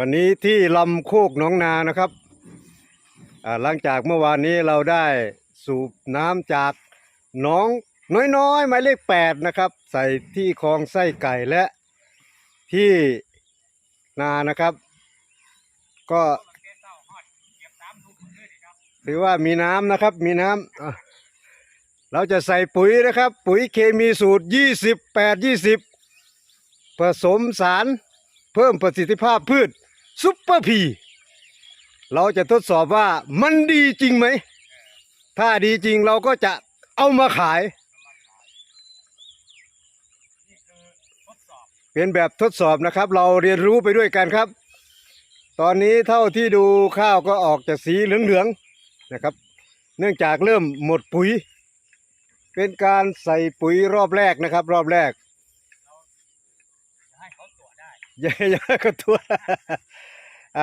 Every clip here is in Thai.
วันนี้ที่ลำโคกหนองนานะครับหลังจากเมื่อวานนี้เราได้สูบน้ำจากหนองน้อยๆหมายเลขแปดนะครับ ใส่ที่คลองไส้ไก่และที่นานะครับ ก็ถือว่ามีน้ำนะครับมีน้ำเราจะใส่ปุ๋ยนะครับ ปุ๋ยเคมีสูตรยี่สิบแปดยี่สิบผสมสารเพิ่มประสิทธิภาพพืช ซุปเปอร์พีเราจะทดสอบว่ามันดีจริงไหม ถ้าดีจริงเราก็จะเอามาขาย เป็นแบบทดสอบนะครับ เราเรียนรู้ไปด้วยกันครับ ตอนนี้เท่าที่ดูข้าวก็ออกจากสีเหลืองๆนะครับ เนื่องจากเริ่มหมดปุ๋ย เป็นการใส่ปุ๋ยรอบแรกนะครับ รอบแรกให้เขาตรว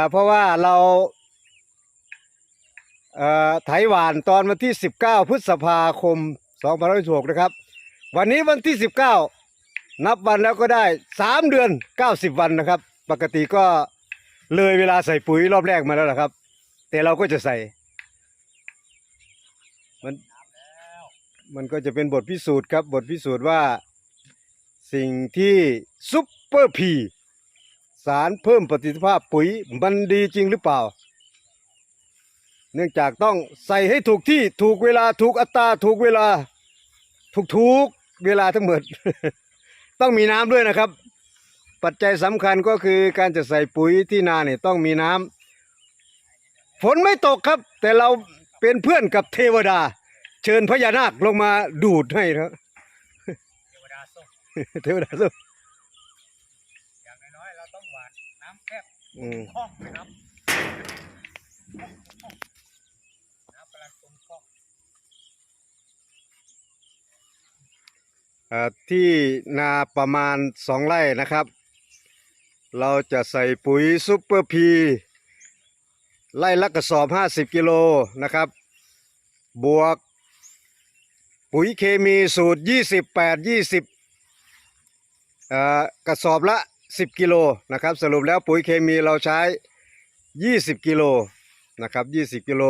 เพราะว่าเราไถหวานตอนวันที่ 19 พฤษภาคม2566นะครับ วันนี้วันที่ 19 นับวันแล้วก็ได้ 3 เดือน 90 วันนะครับ ปกติก็เลยเวลาใส่ปุ๋ยรอบแรกมาแล้วนะครับ แต่เราก็จะใส่ มันมันก็จะเป็นบทพิสูจน์ครับ บทพิสูจน์ว่าสิ่งที่ซุปเปอร์พี สารเพิ่มประสิทธิภาพปุ๋ยมันดีจริงหรือเปล่า เนื่องจากต้องใส่ให้ถูกที่ถูกเวลาถูกอัตราถูกเวลา ถูกถูกเวลาทั้งหมด ต้องมีน้ำด้วยนะครับ ปัจจัยสำคัญก็คือการจะใส่ปุ๋ยที่นาเนี่ยต้องมีน้ำฝนไม่ตกครับ แต่เราเป็นเพื่อนกับเทวดา เชิญพญานาคลงมาดูดให้ครับเทวดาส่งเทวดาสู้อย่างน้อยๆเราต้องหวานน้ำแคบ อืมคองนะครับน้ำกำลังตุ่มคองเอ่อที่นาประมาณสองไร่นะครับ เราจะใส่ปุ๋ยซุปเปอร์พีไร่ละกระสอบห้าสิบกิโลนะครับ บวก ปุ๋ยเคมีสูตรยี่สิบแปดยี่สิบกระสอบละ สิบกิโลนะครับ สรุปแล้วปุ๋ยเคมีเราใช้ยี่สิบกิโลนะครับยี่สิบกิโล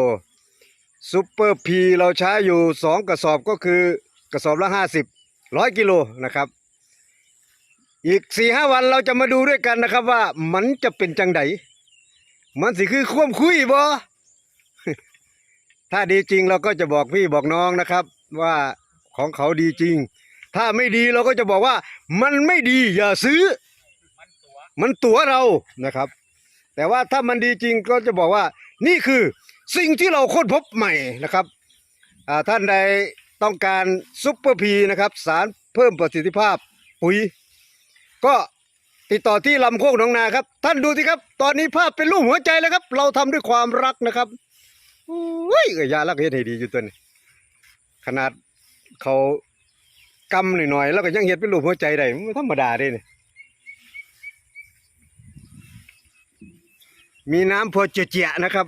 ซุปเปอร์พีเราใช้อยู่สองกระสอบก็คือกระสอบละห้าสิบร้อยกิโลนะครับอีกสี่ห้าวันเราจะมาดูด้วยกันนะครับว่ามันจะเป็นจังไดมันสิคือควมคุยบ่ถ้าดีจริงเราก็จะบอกพี่บอกน้องนะครับ ว่าของเขาดีจริง ถ้าไม่ดีเราก็จะบอกว่ามันไม่ดีอย่าซื้อ มันตัวมันตัวเรานะครับ แต่ว่าถ้ามันดีจริงก็จะบอกว่านี่คือสิ่งที่เราค้นพบใหม่นะครับท่านใดต้องการซุปเปอร์พีนะครับ สารเพิ่มประสิทธิภาพปุ๋ย ก็ติดต่อที่ลำโคกหนองนาครับ ท่านดูสิครับ ตอนนี้ภาพเป็นรูปหัวใจเลยครับ เราทำด้วยความรักนะครับอุ้ยเอ้ยยาลักเฮ็ดให้ดีอยู่ตัวนี้ขนาดเขากำหน่อยๆแล้วก็ยังเฮ็ดเป็นรูปหัวใจได้มันธรรมดาเด้นี่ มีน้ำพอเจียๆนะครับ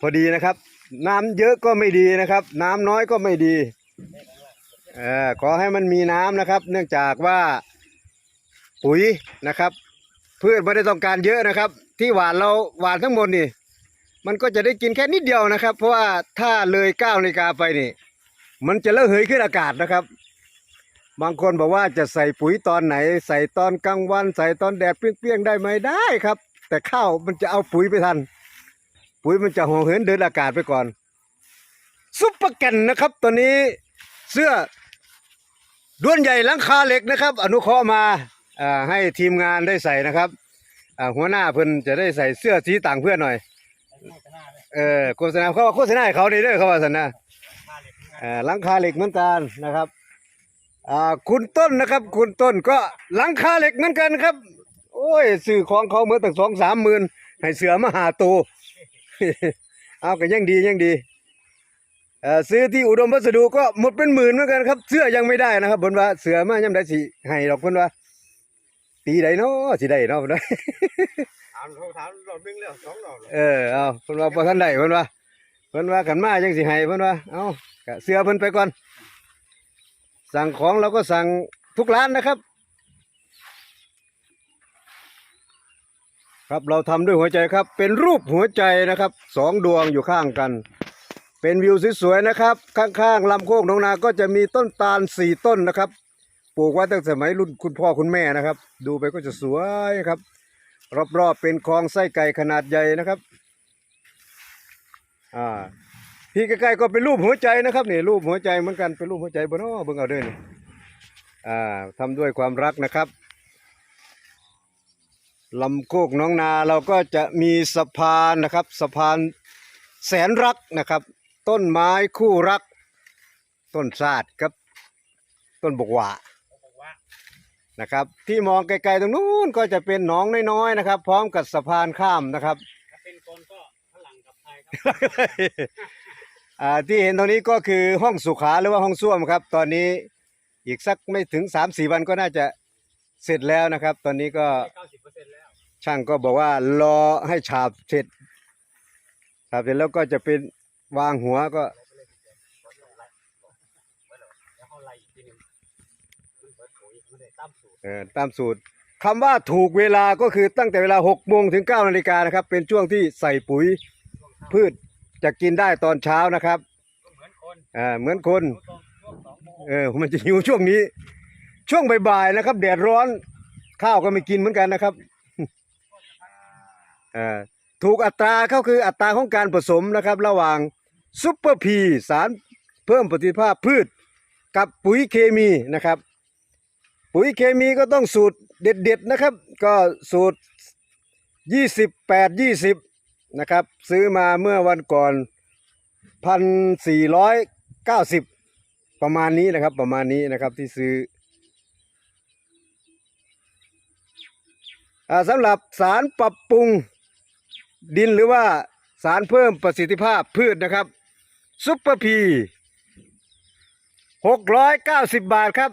พอดีนะครับ น้ำเยอะก็ไม่ดีนะครับ น้ำน้อยก็ไม่ดีเออขอให้มันมีน้ำนะครับ เนื่องจากว่าปุ๋ยนะครับพืชไม่ได้ต้องการเยอะนะครับ ที่หวานเราหวานทั้งหมดนี่ มันก็จะได้กินแค่นิดเดียวนะครับ เพราะว่าถ้าเลยเก้านาฬิกาไปนี่ มันจะระเหยขึ้นอากาศนะครับ บางคนบอกว่าจะใส่ปุ๋ยตอนไหน ใส่ตอนกลางวัน ใส่ตอนแดดเปรี้ยงๆได้ไหมได้ครับ แต่ข้าวมันจะเอาปุ๋ยไปทัน ปุ๋ยมันจะห่อเหินเดินอากาศไปก่อน ซุปเปอร์แกนนะครับ ตัวนี้เสื้อด้วนใหญ่ลังคาเหล็กนะครับ อนุเคราะห์มาให้ทีมงานได้ใส่นะครับหัวหน้าเพิ่นจะได้ใส่เสื้อสีต่างเพื่อนหน่อยโฆษณาเออโฆษณาเขาว่าโฆษณาเขาได้เด้อเขาว่าสันนะหลังคาเหล็กเหมือนกันนะครับ อ่าคุณต้นนะครับ คุณต้นก็หลังคาเหล็กเหมือนกันครับ โอ้ยซื้อของเขาเมื่อตั้งสองสามหมื่นให้เสือมาหาตัว เอาก็ยังดียังดีเอ่อซื้อที่อุดมวัสดุก็หมดเป็นหมื่นเหมือนกันครับ เสื้อยังไม่ได้นะครับบนว่าเสือมายังได้สิให้ดอกเพิ่นว่าปีใดเนาะสิได้เนาะเพิ่นว่า ถามเขาถามรอบนึงแล้วสองรอบเออเอาเพิ่นว่าบ่ทันได้เพิ่นว่าเพิ่นว่ากันมาจังสิให้เพิ่นว่า เอาก็เสื้อเพิ่นไปก่อน สั่งของเราก็สั่งทุกร้านนะครับ ครับเราทำด้วยหัวใจครับ เป็นรูปหัวใจนะครับสองดวงอยู่ข้างกัน เป็นวิวสวยๆนะครับ ข้างๆลำโคกหนองนาก็จะมีต้นตาลสี่ต้นนะครับปลูกไว้ตั้งแต่สมัยรุ่นคุณพ่อคุณแม่นะครับ ดูไปก็จะสวยครับ รอบๆเป็นคลองไส้ไก่ขนาดใหญ่นะครับ อ่า ที่ใกล้ๆก็เป็นรูปหัวใจนะครับนี่รูปหัวใจเหมือนกันเป็นรูปหัวใจบนอ้อเบิ่งเอาเด้อนี่อ่าทำด้วยความรักนะครับลำโคกหน้องนาเราก็จะมีสะพานนะครับสะพานแสนรักนะครับ ต้นไม้คู่รัก ต้นซาดครับ ต้นบกหว่าเขาบอกว่านะครับ ที่มองไกลๆตรงนู้นก็จะเป็นหนองน้อยๆนะครับ พร้อมกับสะพานข้ามนะครับถ้าเป็นคนก็ฝรั่งกับไทยครับ อ่าที่เห็นตรงนี้ก็คือห้องสุขาหรือว่าห้องส้วมครับ ตอนนี้อีกสักไม่ถึงสามสี่วันก็น่าจะเสร็จแล้วนะครับ ตอนนี้ก็ช่างก็บอกว่ารอให้ฉาบเสร็จฉาบเสร็จแล้วก็จะเป็นวางหัวก็เขาไล่อีกทีหนึงมันเปิดปุ๋ยมันได้ตามสูตรเอ่อตามสูตรคำว่าถูกเวลาก็คือตั้งแต่เวลาหกโมงถึงเก้านาฬิกานะครับ เป็นช่วงที่ใส่ปุ๋ยพืช จะกินได้ตอนเช้านะครับก็เหมือนคนอ่าเหมือนคนดูตรงช่วงสองโมงเออมันจะหิวช่วงนี้ ช่วงบ่ายๆนะครับ แดดร้อนข้าวก็ไม่กินเหมือนกันนะครับเอ่อถูกอัตราก็คืออัตราของการผสมนะครับ ระหว่างซุปเปอร์พีสารเพิ่มประสิทธิภาพพืช กับปุ๋ยเคมีนะครับ ปุ๋ยเคมีก็ต้องสูตรเด็ดๆนะครับ ก็สูตร 28 20 นะครับ ซื้อมาเมื่อวันก่อน1,490ประมาณนี้นะครับ ประมาณนี้นะครับที่ซื้ออสำหรับสารปรับปรุงดินหรือว่าสารเพิ่มประสิทธิภาพพืชนะครับซุปเปอร์พีหกร้อยเก้าสิบบาทครับ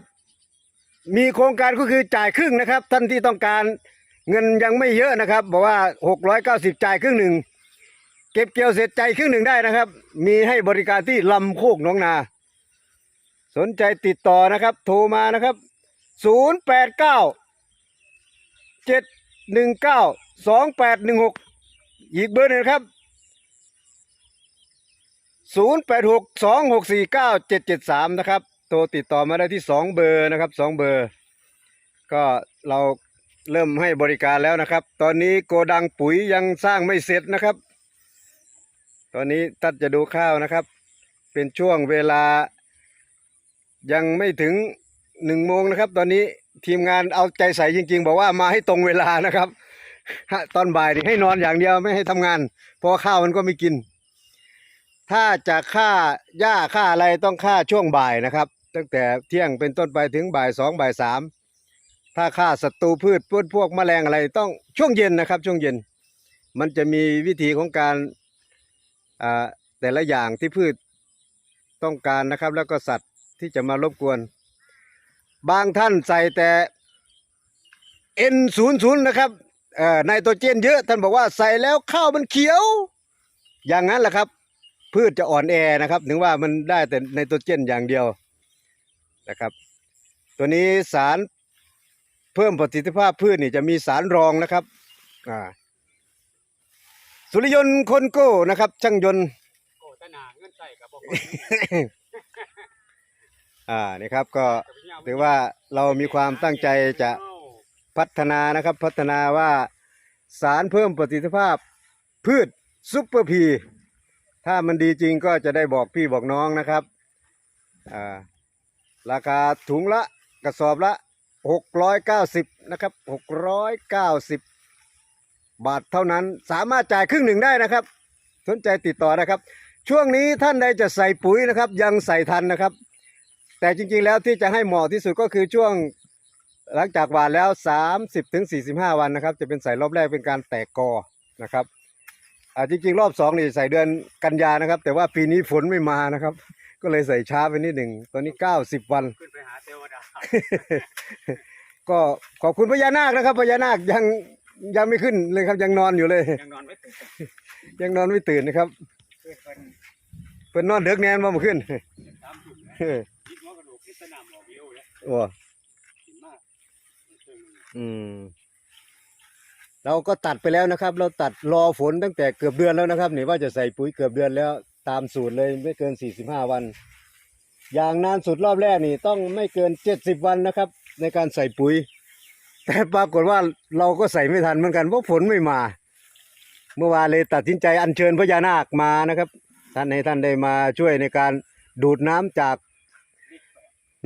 มีโครงการก็คือจ่ายครึ่งนะครับ ท่านที่ต้องการเงินยังไม่เยอะนะครับ บอกว่าหกร้อยเก้าสิบจ่ายครึ่งหนึ่ง เก็บเกี่ยวเสร็จใจครึ่งหนึ่งได้นะครับ มีให้บริการที่ลำโคกหนองนา สนใจติดต่อนะครับ โทรมานะครับศูนย์แปดเก้าเจ็ดหนึ่งเก้าสองแปดหนึ่งหกอีกเบอร์หนึ่งครับศูนย์แปดหกสองหกสี่เก้าเจ็ดเจ็ดสามนะครับ โทรติดต่อมาได้ที่สองเบอร์นะครับสองเบอร์ ก็เราเริ่มให้บริการแล้วนะครับ ตอนนี้โกดังปุ๋ยยังสร้างไม่เสร็จนะครับ ตอนนี้ตัดจะดูข้าวนะครับ เป็นช่วงเวลา ยังไม่ถึงหนึ่งโมงนะครับ ตอนนี้ทีมงานเอาใจใส่จริง ๆ บอกว่ามาให้ตรงเวลานะครับตอนบ่ายนี่ให้นอนอย่างเดียวไม่ให้ทำงานเพราะข้าวมันก็ไม่กิน ถ้าจะฆ่าหญ้าฆ่าอะไรต้องฆ่าช่วงบ่ายนะครับ ตั้งแต่เที่ยงเป็นต้นไปถึงบ่ายสองบ่ายสามถ้าฆ่าศัตรูพืชพวกพวกแมลงอะไรต้องช่วงเย็นนะครับ ช่วงเย็น มันจะมีวิธีของการ แต่ละอย่างที่พืชต้องการนะครับ แล้วก็สัตว์ที่จะมารบกวน บางท่านใส่แต่ N ศูนศูนย์นะครับไนโตรเจนเยอะ ท่านบอกว่าใส่แล้วข้าวมันเขียว อย่างนั้นแหละครับ พืชจะอ่อนแอนะครับ ถึงว่ามันได้แต่ไนโตรเจนอย่างเดียวนะครับ ตัวนี้สารเพิ่มประสิทธิภาพพืชนี่จะมีสารรองนะครับอ่า สุริยนต์คนโก้นะครับ ช่างยนต์ โอ้ตะหนาเงินใส่กับบอกอ่านี่ครับก็ถือว่าเรามีความตั้งใจจะพัฒนานะครับ พัฒนาว่าสารเพิ่มประสิทธิภาพ พืชซุปเปอร์พี ถ้ามันดีจริงก็จะได้บอกพี่บอกน้องนะครับอ่าราคาถุงละกระสอบละหกร้อยเก้าสิบนะครับหกร้อยเก้าสิ บบาทเท่านั้นสามารถจ่ายครึ่งหนึ่งได้นะครับ สนใจติดต่อนะครับ ช่วงนี้ท่านใดจะใส่ปุ๋ยนะครับ ยังใส่ทันนะครับ แต่จริงๆแล้วที่จะให้เหมาะที่สุดก็คือช่วงหลังจากหวานแล้ว 30ถึง45 วันนะครับ จะเป็นใส่รอบแรกเป็นการแตกกอนะครับอ่าจริงๆ รอบสองนี่ใส่เดือนกันยานะครับ แต่ว่าปีนี้ฝนไม่มานะครับ ก็เลยใส่ช้าไปนิดหนึ่งตอนนี้ 90 วันขึ้นไปหาเทวดาก็ขอบคุณพญานาคนะครับพญานาคยัง ยังไม่ขึ้นเลยครับ ยังนอนอยู่เลย ยังนอนไม่ตื่นยังนอนไม่ตื่นนะครับเพื่อนเป็นเพิ่นนอนเด็กแนนมาเมื่อคืนตามจุดนะเฮ้ยยิบหัวกระดูกที่สนามหมอวิวเลยโอ้กินมากเครื่องมืออืมเราก็ตัดไปแล้วนะครับ เราตัดรอฝนตั้งแต่เกือบเดือนแล้วนะครับนี่ว่าจะใส่ปุ๋ยเกือบเดือนแล้ว ตามสูตรเลยไม่เกิน45วัน อย่างนานสุดรอบแรกนี่ต้องไม่เกิน70วันนะครับ ในการใส่ปุ๋ย แต่ปรากฏว่าเราก็ใส่ไม่ทันเหมือนกันเพราะฝนไม่มา เมื่อวานเลยตัดสินใจอัญเชิญพญานาคมานะครับ ท่านให้ท่านได้มาช่วยในการดูดน้ำจาก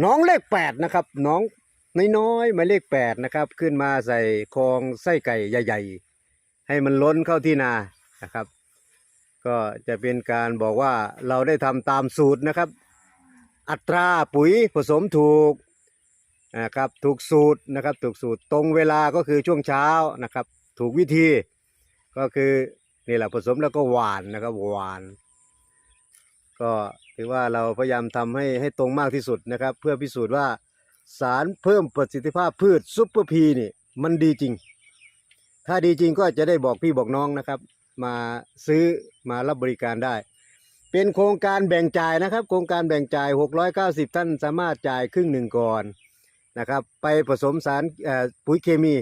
น้องเลขแปดนะครับน้องน้อยๆหมายเลขแปดนะครับ ขึ้นมาใส่คลองไส้ไก่ใหญ่ๆ ให้มันล้นเข้าที่นานะครับ ก็จะเป็นการบอกว่าเราได้ทำตามสูตรนะครับ อัตราปุ๋ยผสมถูก นะครับถูกสูตรนะครับถูกสูตรตรงเวลาก็คือช่วงเช้านะครับถูกวิธีก็คือนี่แหละผสมแล้วก็หวานนะครับหวาน ก็ถือว่าเราพยายามทำให้ให้ตรงมากที่สุดนะครับ เพื่อพิสูจน์ว่าสารเพิ่มประสิทธิภาพพืชซุปเปอร์พีนี่มันดีจริง ถ้าดีจริงก็จะได้บอกพี่บอกน้องนะครับ มาซื้อมารับบริการได้ เป็นโครงการแบ่งจ่ายนะครับ โครงการแบ่งจ่าย 690 ท่านสามารถจ่ายครึ่งหนึ่งก่อน นะครับ ไปผสมสารปุ๋ยเคมี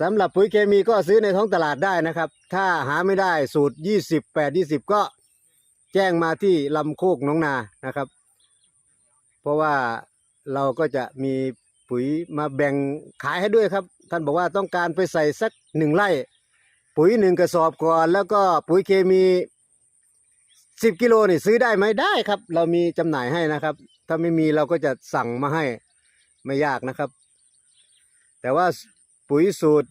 สำหรับปุ๋ยเคมีก็ซื้อในท้องตลาดได้นะครับ ถ้าหาไม่ได้สูตร20 8 20 ก็แจ้งมาที่ลำโคกน้องนานะครับ เพราะว่าเราก็จะมีปุ๋ยมาแบ่งขายให้ด้วยครับ ท่านบอกว่าต้องการไปใส่สักหนึ่งไร่ ปุ๋ยหนึ่งกระสอบก่อน แล้วก็ปุ๋ยเคมีสิบกิโลนี่ซื้อได้ไหมได้ครับ เรามีจำหน่ายให้นะครับ ถ้าไม่มีเราก็จะสั่งมาให้ ไม่ยากนะครับ แต่ว่าปุ๋ยสูตร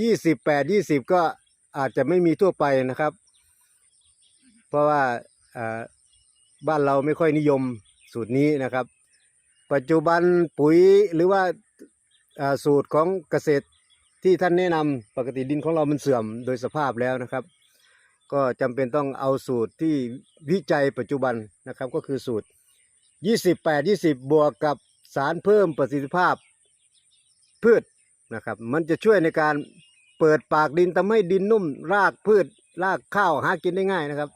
ยี่สิบแปดยี่สิบก็อาจจะไม่มีทั่วไปนะครับ เพราะว่าบ้านเราไม่ค่อยนิยมสูตรนี้นะครับ ปัจจุบันปุ๋ยหรือว่าอ่าสูตรของเกษตรที่ท่านแนะนำปกติดินของเรามันเสื่อมโดยสภาพแล้วนะครับ ก็จำเป็นต้องเอาสูตรที่วิจัยปัจจุบันนะครับ ก็คือสูตร 28 20 บวกกับ สารเพิ่มประสิทธิภาพพืชนะครับ มันจะช่วยในการเปิดปากดินทำให้ดินนุ่ม รากพืช รากข้าวหากินได้ง่ายนะครับ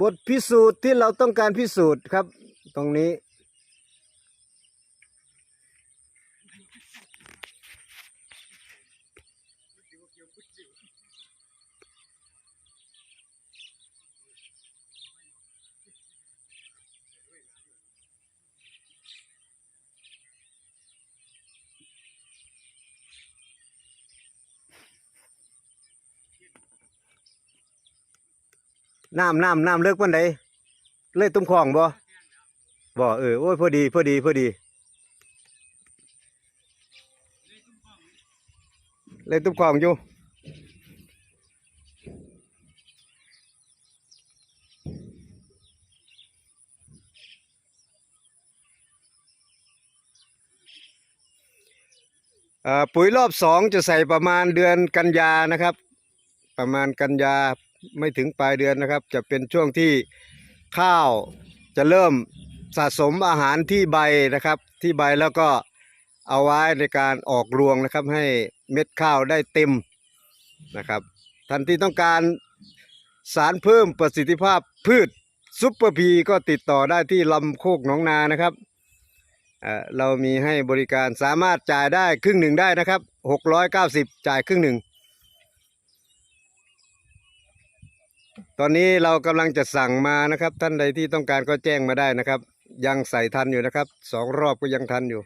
บทพิสูจน์ที่เราต้องการพิสูจน์ครับ ตรงนี้ น้ำน้ำน้ำเลิกวันใดเลยตุ้มคลองบ่บ่เออโอ้ยพอดีพอดีพอดีเลยตุ้มคลองอยู่ปุ๋ยรอบสองจะใส่ประมาณเดือนกันยานะครับ ประมาณกันยา ไม่ถึงปลายเดือนนะครับ จะเป็นช่วงที่ข้าวจะเริ่มสะสมอาหารที่ใบนะครับ ที่ใบแล้วก็เอาไว้ในการออกรวงนะครับ ให้เม็ดข้าวได้เต็มนะครับท่านที่ต้องการสารเพิ่มประสิทธิภาพพืชซุปเปอร์พีก็ติดต่อได้ที่ลำโคกหนองนานะครับเอ่อเรามีให้บริการสามารถจ่ายได้ครึ่งหนึ่งได้นะครับ 690 จ่ายครึ่งหนึ่ง ตอนนี้เรากำลังจะสั่งมานะครับ ท่านใดที่ต้องการก็แจ้งมาได้นะครับ ยังใส่ทันอยู่นะครับสองรอบก็ยังทันอยู่